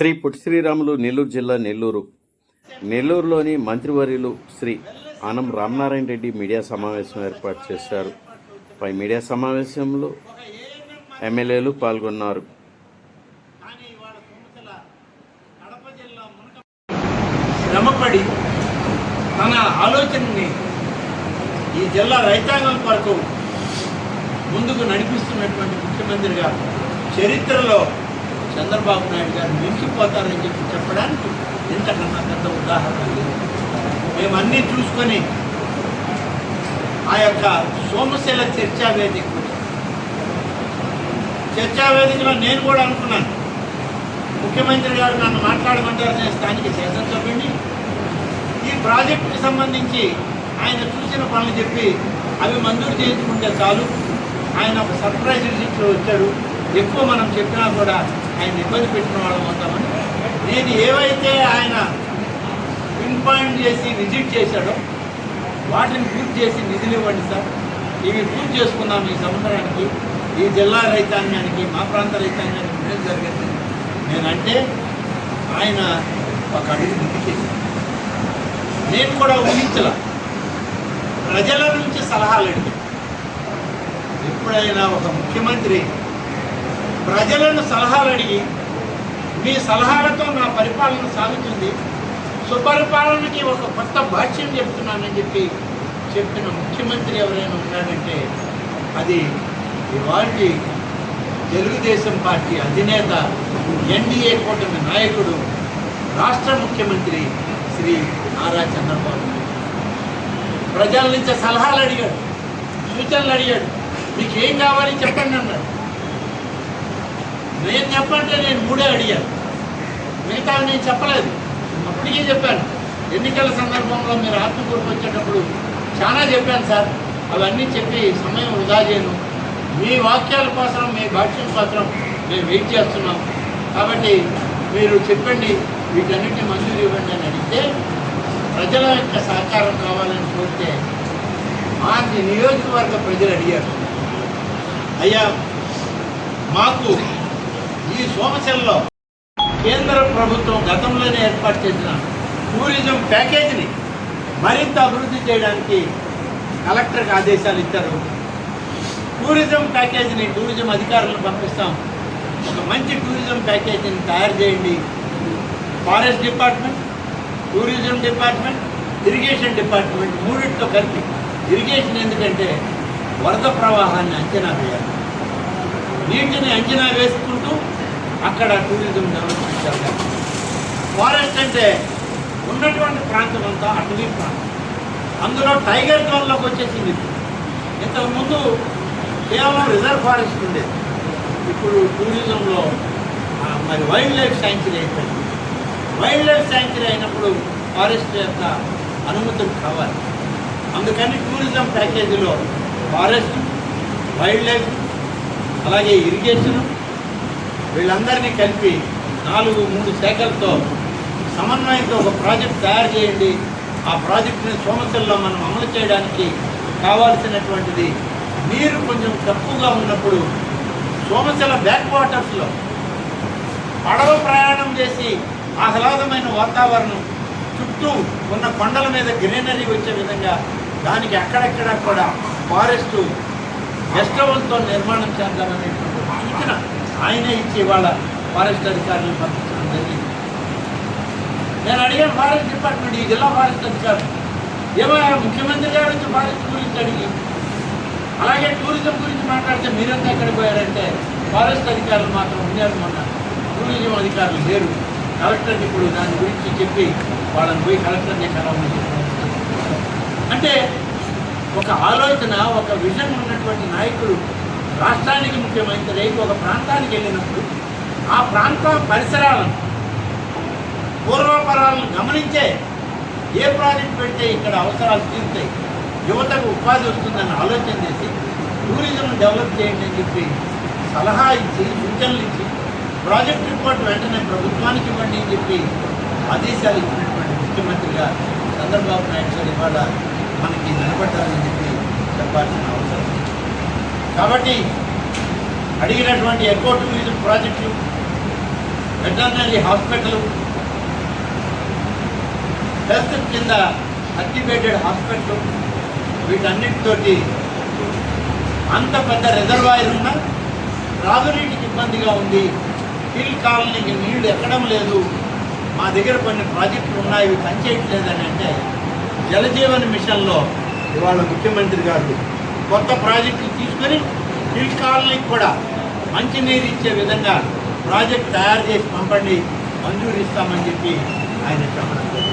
శ్రీ పుట్టి శ్రీరాములు నెల్లూరు జిల్లా నెల్లూరు. నెల్లూరులోని మంత్రివర్యులు శ్రీ ఆనం రామనారాయణ రెడ్డి మీడియా సమావేశం ఏర్పాటు చేశారు. పై మీడియా సమావేశంలో ఎమ్మెల్యేలు పాల్గొన్నారు. శ్రమపడి తన ఆలోచనని ఈ జిల్లా రైతాంగం కొరకు ముందుకు నడిపిస్తున్నటువంటి ముఖ్యమంత్రిగా చరిత్రలో చంద్రబాబు నాయుడు గారు మించిపోతారని చెప్పి చెప్పడానికి ఇంతకన్నా పెద్ద ఉదాహరణ లేదు. మేమన్నీ చూసుకొని ఆ యొక్క సోమశిల చర్చా వేదిక చర్చా వేదికలో నేను కూడా అనుకున్నాను. ముఖ్యమంత్రి గారు నన్ను మాట్లాడమంటారు నేను స్థానిక శాసనసభ్యుడిని. ఈ ప్రాజెక్టుకి సంబంధించి ఆయన చూసిన పనులు చెప్పి అవి మంజూరు చేయించుకుంటే చాలు. ఆయన ఒక సర్ప్రైజ్ విజిట్లో వచ్చాడు. ఎక్కువ మనం చెప్పినా కూడా ఆయన ఇబ్బంది పెట్టిన వాళ్ళం అవుతామని నేను ఏవైతే ఆయన పిన్ పాయింట్ చేసి విజిట్ చేశాడో వాటిని పూర్తి చేసి నిధులు ఇవ్వండి సార్. ఇవి పూర్తి చేసుకున్నాం ఈ సంవత్సరానికి ఈ జిల్లా రైతాంగానికి మా ప్రాంత రైతాంగానికి మేలు జరిగింది. నేనంటే ఆయన ఒక అడుగు ముందుకేసాడు నేను కూడా ఊహించల. ప్రజల నుంచి సలహాలు అడిగాను. ఎప్పుడైనా ఒక ముఖ్యమంత్రి ప్రజలను సలహాలు అడిగి మీ సలహాలతో నా పరిపాలన సాగుతుంది. సుపరిపాలనకి ఒక కొత్త భాష్యం చెప్తున్నానని చెప్పి చెప్పిన ముఖ్యమంత్రి ఎవరైనా ఉన్నారంటే అది ఇవాళ తెలుగుదేశం పార్టీ అధినేత ఎన్డీఏ కూటమి నాయకుడు రాష్ట్ర ముఖ్యమంత్రి శ్రీ నారా చంద్రబాబు నాయుడు. ప్రజల నుంచి సలహాలు అడిగాడు సూచనలు అడిగాడు మీకు ఏం కావాలి చెప్పండి అన్నాడు నేను చెప్పంటే నేను మూడే అడిగాను మిగతా నేను చెప్పలేదు. అప్పటికే చెప్పాను. ఎన్నికల సందర్భంలో మీరు ఆత్మకూరుకు వచ్చేటప్పుడు చాలా చెప్పాను సార్. అవన్నీ చెప్పి సమయం వృధా చేయను. మీ వాక్యాల కోసం మీ భాష్యం కోసం మేము వెయిట్ చేస్తున్నాం. కాబట్టి మీరు చెప్పండి వీటన్నిటిని మంజూరు ఇవ్వండి అని అడిగితే ప్రజల యొక్క సహకారం కావాలని కోరితే మా నియోజకవర్గ ప్రజలు అడిగారు. అయ్యా మాకు ఈ సోమశల్లో కేంద్ర ప్రభుత్వం గతంలోనే ఏర్పాటు చేసిన టూరిజం ప్యాకేజీని మరింత అభివృద్ధి చేయడానికి కలెక్టర్కి ఆదేశాలు ఇచ్చారు. టూరిజం ప్యాకేజీని టూరిజం అధికారులను పంపిస్తాం. ఒక మంచి టూరిజం ప్యాకేజీని తయారు చేయండి. Forest department tourism department irrigation department మూడింటితో కలిపి ఇరిగేషన్ ఎందుకంటే వరద ప్రవాహాన్ని అంచనా వేయాలి. నీటిని అంచనా వేసుకుంటూ అక్కడ టూరిజం డెవలప్మెంట్ ఫారెస్ట్ అంటే ఉన్నటువంటి ప్రాంతం అంతా అటవీ ప్రాంతం. అందులో టైగర్ జోన్లోకి వచ్చేసింది ఇంతకుముందు కేవలం రిజర్వ్ ఫారెస్ట్ ఉండేది ఇప్పుడు టూరిజంలో మరి వైల్డ్ లైఫ్ శాంక్చురీ అయిపోయింది. వైల్డ్ లైఫ్ శాంక్చురీ అయినప్పుడు ఫారెస్ట్ యొక్క అనుమతులు కావాలి. అందుకని టూరిజం ప్యాకేజీలో ఫారెస్ట్ వైల్డ్ లైఫ్ అలాగే ఇరిగేషన్ వీళ్ళందరినీ కలిపి నాలుగు మూడు శాఖలతో సమన్వయంతో ఒక ప్రాజెక్ట్ తయారు చేయండి. ఆ ప్రాజెక్టుని సోమశల్లో మనం అమలు చేయడానికి కావాల్సినటువంటిది నీరు కొంచెం తక్కువగా ఉన్నప్పుడు సోమశల బ్యాక్ వాటర్స్లో పడవ ప్రయాణం చేసి ఆహ్లాదమైన వాతావరణం చుట్టూ ఉన్న కొండల మీద గ్రీనరీ వచ్చే విధంగా దానికి అక్కడక్కడ కూడా ఫారెస్ట్ గెస్ట్ హౌస్తో నిర్మాణం చేద్దామనేటువంటి ఆయనే ఇచ్చి ఇవాళ ఫారెస్ట్ అధికారులు పంపించడం జరిగింది. నేను అడిగాను ఫారెస్ట్ డిపార్ట్మెంట్ ఈ జిల్లా ఫారెస్ట్ అధికారులు ఏమైనా ముఖ్యమంత్రి గారు వచ్చి ఫారెస్ట్ గురించి అడిగి అలాగే టూరిజం గురించి మాట్లాడితే మీరంతా ఎక్కడికి పోయారంటే ఫారెస్ట్ అధికారులు మాత్రం ఉన్నారు మొన్న. టూరిజం అధికారులు లేరు. కలెక్టర్ ఇప్పుడు దాని గురించి చెప్పి వాళ్ళని పోయి కలెక్టర్ని కలవని అంటే ఒక ఆలోచన ఒక విజన్ ఉన్నటువంటి నాయకుడు రాష్ట్రానికి ముఖ్యమంత్రి అయి ఒక ప్రాంతానికి వెళ్ళినప్పుడు ఆ ప్రాంత పరిసరాలను పూర్వపరాలను గమనించే ఏ ప్రాజెక్ట్ పెడితే ఇక్కడ అవసరాలు తీరుతాయి యువతకు ఉపాధి వస్తుందని ఆలోచన చేసి టూరిజం డెవలప్ చేయండి అని చెప్పి సలహా ఇచ్చి సూచనలు ఇచ్చి ప్రాజెక్ట్ రిపోర్ట్ వెంటనే ప్రభుత్వానికి ఇవ్వండి అని చెప్పి ఆదేశాలు ఇచ్చినటువంటి ముఖ్యమంత్రిగా చంద్రబాబు నాయుడు గారు ఇవాళ మనకి నిలబడ్డారని చెప్పి చెప్పాల్సిన అవసరం. కాబట్టి అడిగినటువంటి ఎకో టూరిజం ప్రాజెక్టులు వెటర్నరీ హాస్పిటల్ హెల్త్ కింద అక్టివేటెడ్ హాస్పిటల్ వీటన్నిటితోటి అంత పెద్ద రిజర్వాయర్ ఉన్న త్రాగునీటికి ఇబ్బందిగా ఉంది. హిల్ కాలనీకి నీళ్ళు ఎక్కడం లేదు. మా దగ్గర కొన్ని ప్రాజెక్టులు ఉన్నాయి ఇవి పనిచేయట్లేదని అంటే జలజీవన్ మిషన్లో ఇవాళ ముఖ్యమంత్రి గారు కొత్త ప్రాజెక్టులు తీసుకొని హిల్ కాలనీకి కూడా మంచినీరు ఇచ్చే విధంగా ప్రాజెక్ట్ తయారు చేసి పంపండి మంజూరు ఇస్తామని చెప్పి ఆయన చెప్పడం జరిగింది.